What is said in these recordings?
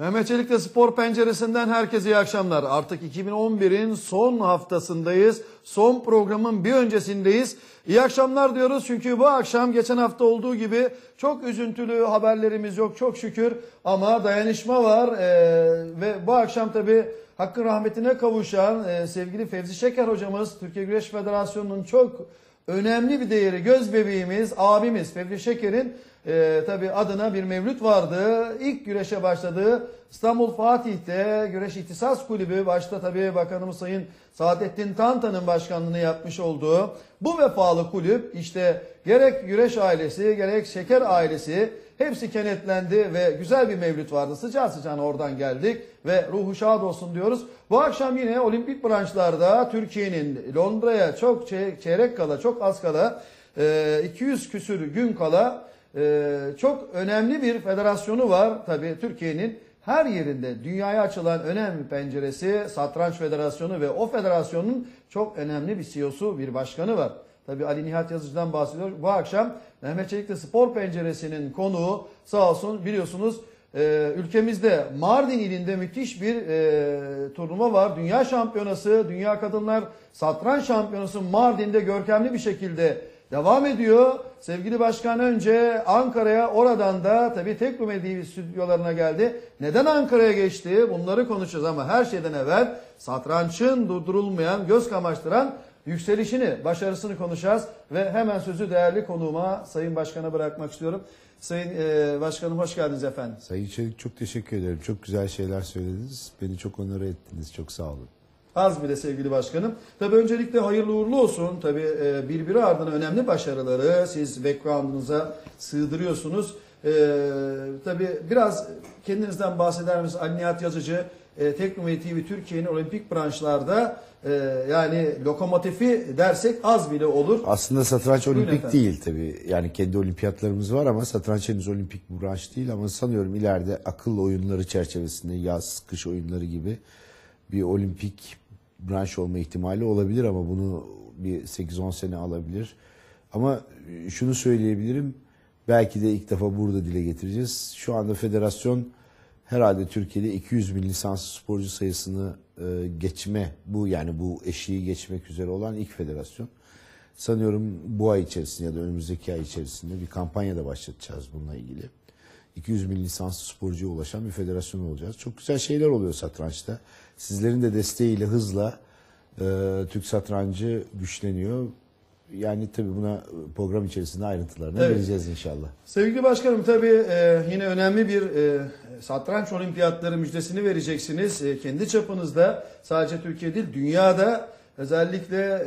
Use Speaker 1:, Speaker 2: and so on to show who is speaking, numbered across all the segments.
Speaker 1: Mehmet Çelik'te spor penceresinden herkese iyi akşamlar. Artık 2011'in son haftasındayız. Son programın bir öncesindeyiz. İyi akşamlar diyoruz çünkü bu akşam geçen hafta olduğu gibi çok üzüntülü haberlerimiz yok çok şükür. Ama dayanışma var ee, ve bu akşam tabii hakkın rahmetine kavuşan e, sevgili Fevzi Şeker hocamız Türkiye Güreş Federasyonu'nun çok önemli bir değeri göz bebeğimiz abimiz Fevzi Şeker'in e, tabi adına bir mevlüt vardı. İlk güreşe başladığı İstanbul Fatih'te Güreş İhtisas Kulübü başta tabi Bakanımız Sayın Saadettin Tantan'ın başkanlığını yapmış olduğu bu vefalı kulüp işte gerek güreş ailesi gerek şeker ailesi hepsi kenetlendi ve güzel bir mevlüt vardı. Sıcağı sıcağına oradan geldik ve ruhu şad olsun diyoruz. Bu akşam yine olimpik branşlarda Türkiye'nin Londra'ya çok çeyrek kala çok az kala 200 e, küsür gün kala e, çok önemli bir federasyonu var. Tabii Türkiye'nin her yerinde dünyaya açılan önemli penceresi Satranç Federasyonu ve o federasyonun çok önemli bir CEO'su, bir başkanı var. Tabii Ali Nihat Yazıcı'dan bahsediyor. Bu akşam Mehmet Çelik'te spor penceresinin konuğu sağ olsun biliyorsunuz e, ülkemizde Mardin ilinde müthiş bir e, turnuva var. Dünya şampiyonası, Dünya Kadınlar Satranç Şampiyonası Mardin'de görkemli bir şekilde devam ediyor. Sevgili Başkan önce Ankara'ya oradan da tabii Tekrum TV stüdyolarına geldi. Neden Ankara'ya geçti? Bunları konuşacağız ama her şeyden evvel satrançın durdurulmayan, göz kamaştıran yükselişini, başarısını konuşacağız. Ve hemen sözü değerli konuğuma Sayın Başkan'a bırakmak istiyorum. Sayın e, Başkanım hoş geldiniz efendim.
Speaker 2: Sayın Çelik çok teşekkür ederim. Çok güzel şeyler söylediniz. Beni çok onur ettiniz. Çok sağ olun.
Speaker 1: Az bile sevgili başkanım. Tabi öncelikle hayırlı uğurlu olsun. Tabi e, birbiri ardına önemli başarıları siz background'unuza sığdırıyorsunuz. E, tabi biraz kendinizden bahseder misiniz? Ali Nihat Yazıcı, e, TV Türkiye'nin olimpik branşlarda e, yani lokomotifi dersek az bile olur.
Speaker 2: Aslında satranç Buyurun olimpik efendim. değil tabi. Yani kendi olimpiyatlarımız var ama satranç henüz olimpik branş değil ama sanıyorum ileride akıl oyunları çerçevesinde yaz, kış oyunları gibi bir olimpik branş olma ihtimali olabilir ama bunu bir 8-10 sene alabilir. Ama şunu söyleyebilirim. Belki de ilk defa burada dile getireceğiz. Şu anda federasyon herhalde Türkiye'de 200 bin lisanslı sporcu sayısını e, geçme, bu yani bu eşiği geçmek üzere olan ilk federasyon. Sanıyorum bu ay içerisinde ya da önümüzdeki ay içerisinde bir kampanya da başlatacağız bununla ilgili. 200 bin lisanslı sporcuya ulaşan bir federasyon olacağız. Çok güzel şeyler oluyor satrançta. Sizlerin de desteğiyle hızla e, Türk satrancı güçleniyor. Yani tabii buna program içerisinde ayrıntılarına evet. vereceğiz inşallah.
Speaker 1: Sevgili başkanım tabii e, yine önemli bir e, satranç olimpiyatları müjdesini vereceksiniz. E, kendi çapınızda sadece Türkiye değil dünyada özellikle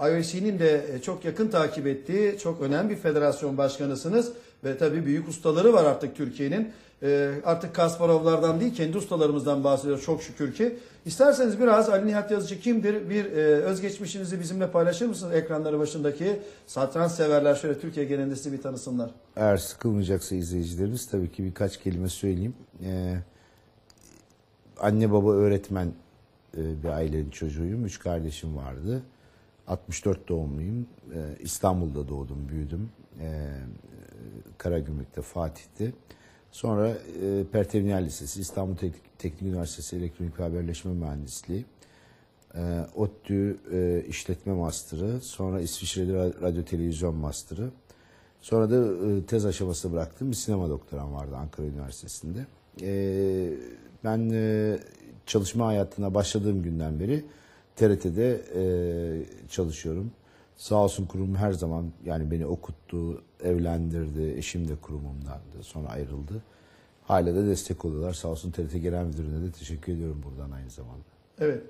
Speaker 1: e, IOC'nin de çok yakın takip ettiği çok önemli bir federasyon başkanısınız. Ve tabii büyük ustaları var artık Türkiye'nin. E, artık Kasparovlardan değil kendi ustalarımızdan bahsediyoruz çok şükür ki. İsterseniz biraz Ali Nihat Yazıcı kimdir? Bir e, özgeçmişinizi bizimle paylaşır mısınız ekranları başındaki satranç severler şöyle Türkiye genelinde sizi bir tanısınlar.
Speaker 2: Eğer sıkılmayacaksa izleyicilerimiz tabii ki birkaç kelime söyleyeyim. Ee, anne baba öğretmen e, bir ailenin çocuğuyum. Üç kardeşim vardı. 64 doğumluyum. Ee, İstanbul'da doğdum, büyüdüm. Ee, Karagümrük'te, Fatih'te. Sonra e, Pertevniyal Lisesi, İstanbul Teknik, Teknik Üniversitesi Elektronik ve Haberleşme Mühendisliği, e, ODTÜ e, İşletme Master'ı, sonra İsviçre'de Radyo Televizyon Master'ı. Sonra da e, tez aşaması bıraktım. Bir sinema doktoram vardı Ankara Üniversitesi'nde. E, ben e, çalışma hayatına başladığım günden beri TRT'de e, çalışıyorum. Sağ olsun kurum her zaman yani beni okuttu, evlendirdi. Eşim de kurumumdandı. Sonra ayrıldı. Hala da destek oluyorlar. Sağ olsun TRT Genel Müdürü'ne de teşekkür ediyorum buradan aynı zamanda.
Speaker 1: Evet.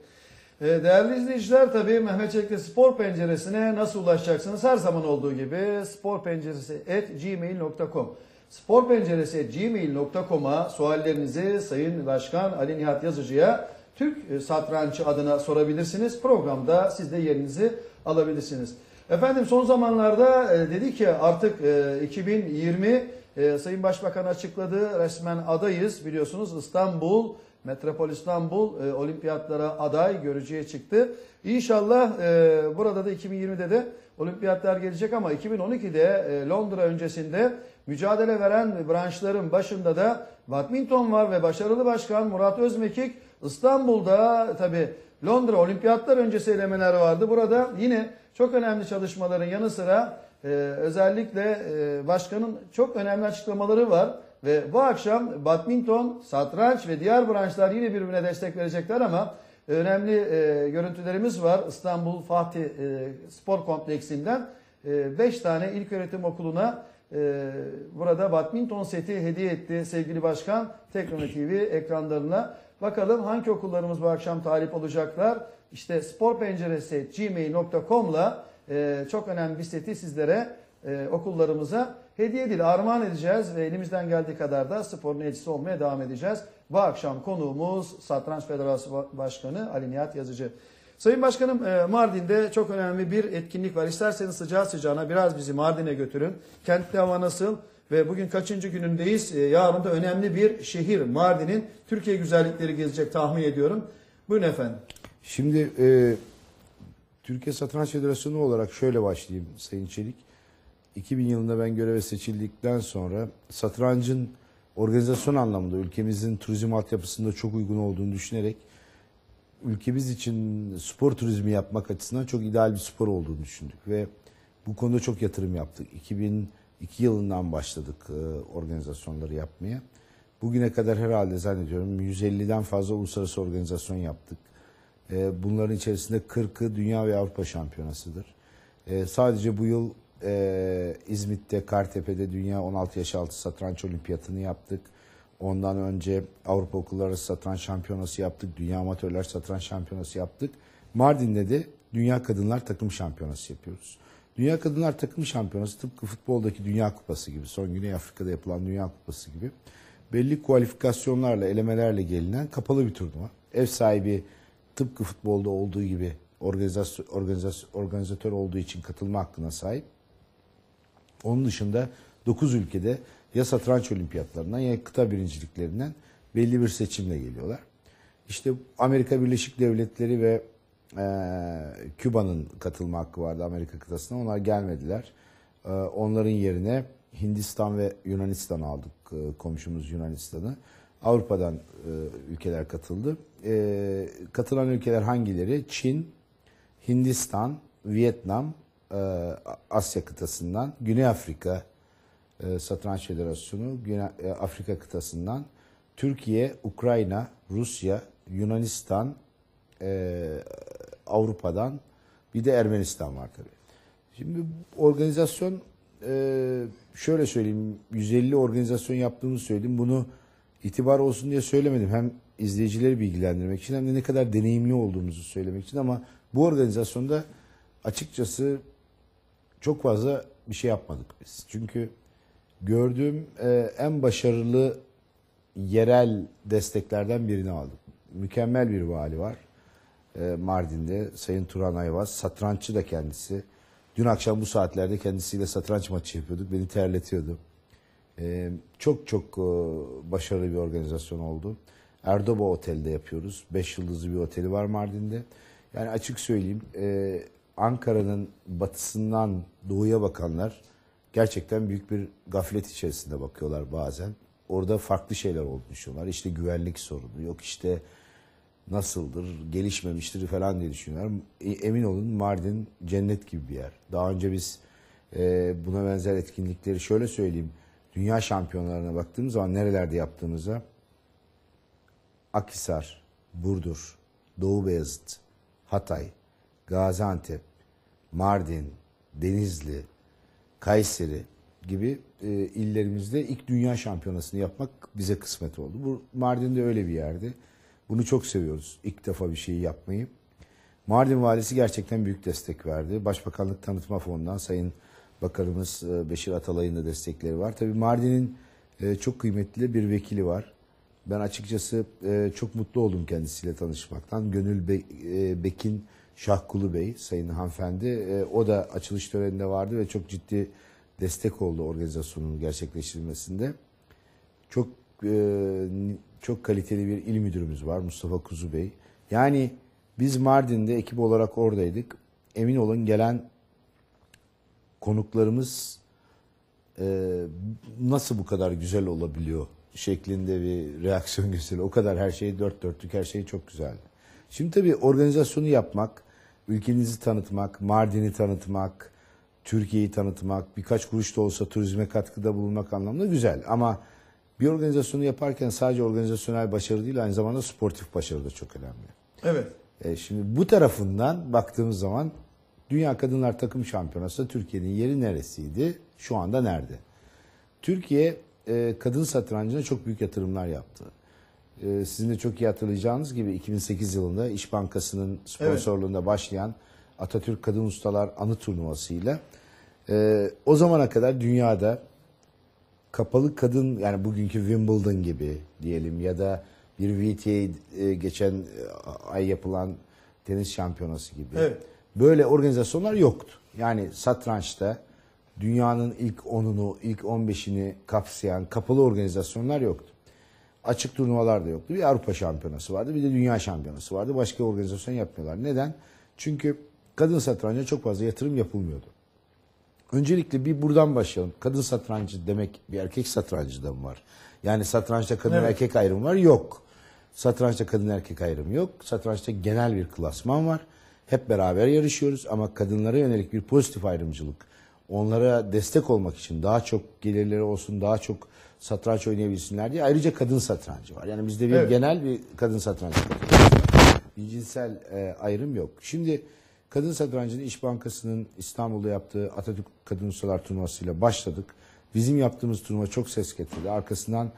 Speaker 1: Ee, değerli izleyiciler tabii Mehmet Çelik'te spor penceresine nasıl ulaşacaksınız? Her zaman olduğu gibi sporpenceresi.gmail.com sporpenceresi.gmail.com'a suallerinizi Sayın Başkan Ali Nihat Yazıcı'ya Türk satrançı adına sorabilirsiniz. Programda siz de yerinizi alabilirsiniz. Efendim son zamanlarda e, dedi ki artık e, 2020 e, Sayın Başbakan açıkladı resmen adayız biliyorsunuz İstanbul Metropol İstanbul e, olimpiyatlara aday görücüye çıktı. İnşallah e, burada da 2020'de de olimpiyatlar gelecek ama 2012'de e, Londra öncesinde mücadele veren branşların başında da badminton var ve başarılı başkan Murat Özmekik İstanbul'da tabi Londra olimpiyatlar öncesi elemeler vardı. Burada yine çok önemli çalışmaların yanı sıra e, özellikle e, başkanın çok önemli açıklamaları var. Ve bu akşam badminton, satranç ve diğer branşlar yine birbirine destek verecekler ama önemli e, görüntülerimiz var. İstanbul Fatih e, Spor Kompleksi'nden 5 e, tane ilköğretim okuluna e, burada badminton seti hediye etti sevgili başkan Teknomi TV ekranlarına. Bakalım hangi okullarımız bu akşam talip olacaklar. İşte sporpenceresi gmail.com'la e, çok önemli bir seti sizlere e, okullarımıza hediye değil armağan edeceğiz ve elimizden geldiği kadar da sporun elçisi olmaya devam edeceğiz. Bu akşam konuğumuz Satranç Federasyonu Başkanı Ali Nihat Yazıcı. Sayın Başkanım e, Mardin'de çok önemli bir etkinlik var. İsterseniz sıcağı sıcağına biraz bizi Mardin'e götürün. Kentte hava nasıl? Ve bugün kaçıncı günündeyiz? E, yarın da önemli bir şehir Mardin'in Türkiye güzellikleri gezecek tahmin ediyorum. Buyurun efendim.
Speaker 2: Şimdi e, Türkiye Satranç Federasyonu olarak şöyle başlayayım Sayın Çelik. 2000 yılında ben göreve seçildikten sonra satrancın organizasyon anlamında ülkemizin turizm altyapısında çok uygun olduğunu düşünerek ülkemiz için spor turizmi yapmak açısından çok ideal bir spor olduğunu düşündük ve bu konuda çok yatırım yaptık. 2002 yılından başladık e, organizasyonları yapmaya. Bugüne kadar herhalde zannediyorum 150'den fazla uluslararası organizasyon yaptık. E, bunların içerisinde 40'ı Dünya ve Avrupa Şampiyonası'dır. E, sadece bu yıl İzmit'te, Kartepe'de Dünya 16 yaş altı satranç olimpiyatını yaptık. Ondan önce Avrupa Okulları Satranç Şampiyonası yaptık. Dünya Amatörler Satranç Şampiyonası yaptık. Mardin'de de Dünya Kadınlar Takım Şampiyonası yapıyoruz. Dünya Kadınlar Takım Şampiyonası tıpkı futboldaki Dünya Kupası gibi, son Güney Afrika'da yapılan Dünya Kupası gibi belli kualifikasyonlarla, elemelerle gelinen kapalı bir turnuva. Ev sahibi tıpkı futbolda olduğu gibi organizasyon, organizasyon, organizatör olduğu için katılma hakkına sahip. Onun dışında 9 ülkede ya satranç olimpiyatlarından ya kıta birinciliklerinden belli bir seçimle geliyorlar. İşte Amerika Birleşik Devletleri ve Küba'nın katılma hakkı vardı Amerika kıtasına. Onlar gelmediler. E, onların yerine Hindistan ve Yunanistan aldık e, komşumuz Yunanistan'ı. Avrupa'dan e, ülkeler katıldı. E, katılan ülkeler hangileri? Çin, Hindistan, Vietnam, e, Asya kıtasından, Güney Afrika, Satranç Federasyonu Güney, Afrika kıtasından Türkiye, Ukrayna, Rusya, Yunanistan, Avrupa'dan bir de Ermenistan var tabii. Şimdi organizasyon e, şöyle söyleyeyim 150 organizasyon yaptığımı söyledim. Bunu itibar olsun diye söylemedim. Hem izleyicileri bilgilendirmek için hem de ne kadar deneyimli olduğumuzu söylemek için ama bu organizasyonda açıkçası çok fazla bir şey yapmadık biz. Çünkü gördüğüm e, en başarılı yerel desteklerden birini aldık. Mükemmel bir vali var e, Mardin'de Sayın Turan Ayvaz. Satranççı da kendisi. Dün akşam bu saatlerde kendisiyle satranç maçı yapıyorduk. Beni terletiyordu. E, çok çok e, başarılı bir organizasyon oldu. Erdoba Otel'de yapıyoruz. Beş yıldızlı bir oteli var Mardin'de. Yani açık söyleyeyim Ankara'nın batısından doğuya bakanlar gerçekten büyük bir gaflet içerisinde bakıyorlar bazen. Orada farklı şeyler olduğunu düşünüyorlar. İşte güvenlik sorunu yok işte nasıldır, gelişmemiştir falan diye düşünüyorlar. E, emin olun Mardin cennet gibi bir yer. Daha önce biz e, buna benzer etkinlikleri şöyle söyleyeyim. Dünya şampiyonlarına baktığımız zaman nerelerde yaptığımıza Akhisar, Burdur, Doğu Beyazıt, Hatay, Gaziantep, Mardin, Denizli, Kayseri gibi e, illerimizde ilk dünya şampiyonasını yapmak bize kısmet oldu. Bu Mardin'de öyle bir yerdi. Bunu çok seviyoruz. İlk defa bir şeyi yapmayı. Mardin valisi gerçekten büyük destek verdi. Başbakanlık Tanıtma Fonu'ndan Sayın Bakanımız e, Beşir Atalay'ın da destekleri var. Tabii Mardin'in e, çok kıymetli bir vekili var. Ben açıkçası e, çok mutlu oldum kendisiyle tanışmaktan. Gönül Bekin Şahkulu Bey, Sayın Hanımefendi. O da açılış töreninde vardı ve çok ciddi destek oldu organizasyonun gerçekleştirilmesinde. Çok e, çok kaliteli bir il müdürümüz var Mustafa Kuzu Bey. Yani biz Mardin'de ekip olarak oradaydık. Emin olun gelen konuklarımız e, nasıl bu kadar güzel olabiliyor şeklinde bir reaksiyon gösteriyor. O kadar her şey dört dörtlük her şey çok güzel. Şimdi tabii organizasyonu yapmak, ülkenizi tanıtmak, Mardin'i tanıtmak, Türkiye'yi tanıtmak, birkaç kuruş da olsa turizme katkıda bulunmak anlamında güzel. Ama bir organizasyonu yaparken sadece organizasyonel başarı değil aynı zamanda sportif başarı da çok önemli.
Speaker 1: Evet.
Speaker 2: E, şimdi bu tarafından baktığımız zaman Dünya Kadınlar Takım Şampiyonası Türkiye'nin yeri neresiydi? Şu anda nerede? Türkiye e, kadın satrancına çok büyük yatırımlar yaptı. E, sizin de çok iyi hatırlayacağınız gibi 2008 yılında İş Bankası'nın sponsorluğunda başlayan Atatürk Kadın Ustalar Anı Turnuvası'yla e, o zamana kadar dünyada kapalı kadın yani bugünkü Wimbledon gibi diyelim ya da bir WTA e, geçen e, ay yapılan tenis şampiyonası gibi.
Speaker 1: Evet.
Speaker 2: Böyle organizasyonlar yoktu. Yani satrançta dünyanın ilk 10'unu, ilk 15'ini kapsayan kapalı organizasyonlar yoktu. Açık turnuvalar da yoktu. Bir Avrupa şampiyonası vardı, bir de dünya şampiyonası vardı. Başka organizasyon yapmıyorlar. Neden? Çünkü kadın satranca çok fazla yatırım yapılmıyordu. Öncelikle bir buradan başlayalım. Kadın satrancı demek bir erkek satrancı da mı var? Yani satrançta kadın
Speaker 1: Evet.
Speaker 2: erkek ayrımı var? Yok. Satrançta kadın erkek ayrımı yok. Satrançta genel bir klasman var. Hep beraber yarışıyoruz ama kadınlara yönelik bir pozitif ayrımcılık. Onlara destek olmak için daha çok gelirleri olsun, daha çok satranç oynayabilsinler diye ayrıca kadın satrancı var. Yani bizde bir
Speaker 1: Evet.
Speaker 2: genel bir kadın satrancı var. Bir cinsel e, ayrım yok. Şimdi Kadın Satrancı'nın İş Bankası'nın İstanbul'da yaptığı Atatürk Kadın Ustalar Turnuvası'yla başladık. Bizim yaptığımız turnuva çok ses getirdi. Arkasından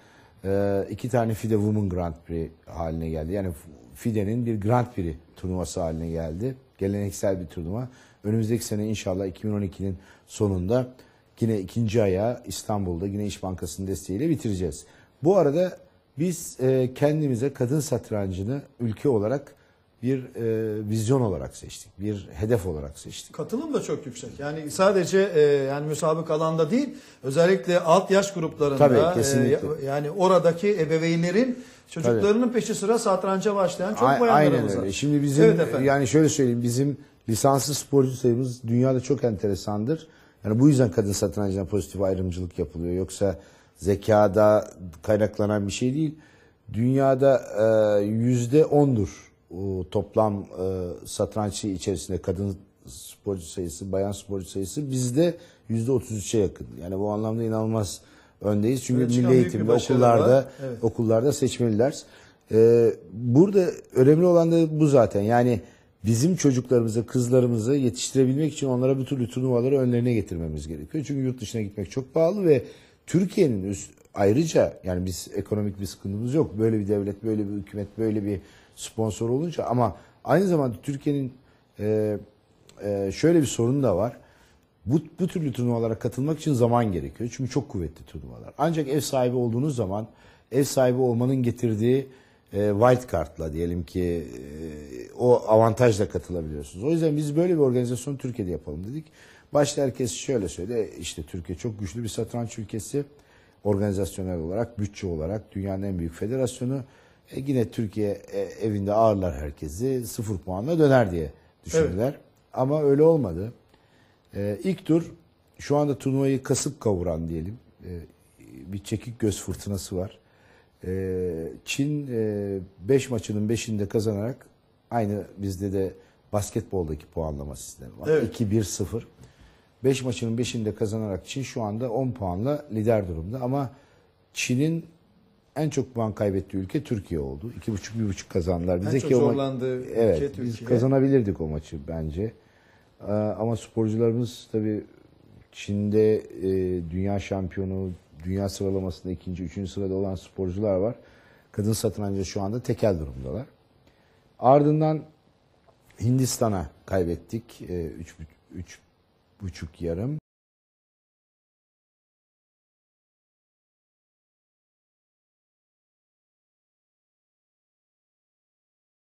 Speaker 2: e, iki tane FIDE Women Grand Prix haline geldi. Yani FIDE'nin bir Grand Prix turnuvası haline geldi. Geleneksel bir turnuva. Önümüzdeki sene inşallah 2012'nin sonunda yine ikinci aya İstanbul'da yine İş Bankası'nın desteğiyle bitireceğiz. Bu arada biz e, kendimize kadın satrancını ülke olarak bir e, vizyon olarak seçtik. Bir hedef olarak seçtik.
Speaker 1: Katılım da çok yüksek. Yani sadece e, yani müsabık alanda değil, özellikle alt yaş gruplarında
Speaker 2: Tabii, kesinlikle.
Speaker 1: e, yani oradaki ebeveynlerin çocuklarının peşi sıra satranca başlayan çok bayanlarımız
Speaker 2: Aynen
Speaker 1: var.
Speaker 2: öyle. Şimdi bizim
Speaker 1: Evet efendim.
Speaker 2: yani şöyle söyleyeyim bizim lisanslı sporcu sayımız dünyada çok enteresandır. Yani bu yüzden kadın satrancına pozitif ayrımcılık yapılıyor. Yoksa zekada kaynaklanan bir şey değil. Dünyada e, yüzde ondur toplam e, satranççı içerisinde kadın sporcu sayısı, bayan sporcu sayısı bizde yüzde otuz üçe yakın. Yani bu anlamda inanılmaz öndeyiz. Çünkü
Speaker 1: çıkan
Speaker 2: milli
Speaker 1: bir
Speaker 2: eğitimde, okullarda.
Speaker 1: Evet.
Speaker 2: okullarda seçmeliler. Ee, burada önemli olan da bu zaten. Yani bizim çocuklarımızı, kızlarımızı yetiştirebilmek için onlara bu türlü turnuvaları önlerine getirmemiz gerekiyor. Çünkü yurt dışına gitmek çok pahalı ve Türkiye'nin üst, ayrıca yani biz ekonomik bir sıkıntımız yok. Böyle bir devlet, böyle bir hükümet, böyle bir sponsor olunca ama aynı zamanda Türkiye'nin e, e, şöyle bir sorun da var. Bu, bu türlü turnuvalara katılmak için zaman gerekiyor. Çünkü çok kuvvetli turnuvalar. Ancak ev sahibi olduğunuz zaman ev sahibi olmanın getirdiği e, wild card'la diyelim ki e, o avantajla katılabiliyorsunuz. O yüzden biz böyle bir organizasyon Türkiye'de yapalım dedik. Başta herkes şöyle söyledi. işte Türkiye çok güçlü bir satranç ülkesi. Organizasyonel olarak, bütçe olarak dünyanın en büyük federasyonu. E, yine Türkiye e, evinde ağırlar herkesi. Sıfır puanla döner diye düşündüler. Ama öyle olmadı. Ee, ilk tur şu anda turnuvayı kasıp kavuran diyelim ee, bir çekik göz fırtınası var. Ee, Çin 5 maçının 5'inde kazanarak aynı bizde de basketboldaki puanlama sistemi var.
Speaker 1: Evet.
Speaker 2: 2-1-0. 5 maçının 5'inde kazanarak Çin şu anda 10 puanla lider durumda ama Çin'in en çok puan kaybettiği ülke Türkiye oldu. 2,5-1,5 kazandılar.
Speaker 1: En
Speaker 2: Bize
Speaker 1: çok
Speaker 2: ki o ma-
Speaker 1: zorlandığı ülke
Speaker 2: evet, biz
Speaker 1: Türkiye.
Speaker 2: kazanabilirdik o maçı bence. Ee, ama sporcularımız tabii Çin'de e, dünya şampiyonu, dünya sıralamasında ikinci, üçüncü sırada olan sporcular var. Kadın satrancı şu anda tekel durumdalar. Ardından Hindistan'a kaybettik. E, üç, üç buçuk yarım.